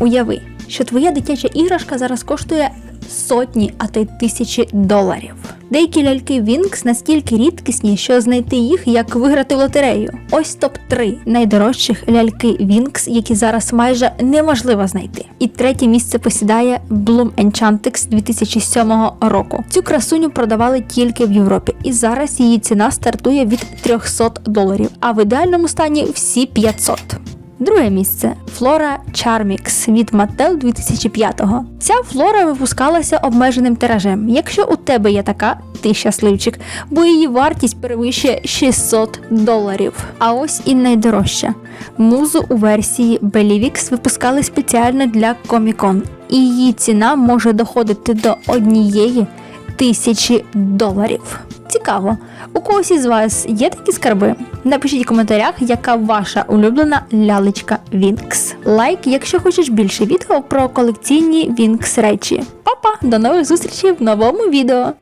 Уяви, що твоя дитяча іграшка зараз коштує сотні, а то й тисячі доларів. Деякі ляльки Вінкс настільки рідкісні, що знайти їх як виграти лотерею. Ось топ 3 найдорожчих ляльки Вінкс, які зараз майже неможливо знайти. І третє місце посідає Bloom Enchantrix 2007 року. Цю красуню продавали тільки в Європі, і зараз її ціна стартує від 300 доларів, а в ідеальному стані всі 500. Друге місце Flora Charmix від Mattel 2005-го. Ця флора випускалася обмеженим тиражем. Якщо у тебе є така, ти щасливчик, бо її вартість перевищує 600 доларів. А ось і найдорожча. Музу у версії Belivix випускали спеціально для Comic-Con, і її ціна може доходити до однієї тисячі доларів. Цікаво, у когось із вас є такі скарби? Напишіть у коментарях, яка ваша улюблена лялечка Вінкс. Лайк, якщо хочеш більше відео про колекційні Вінкс речі. Па-па, до нових зустрічей в новому відео!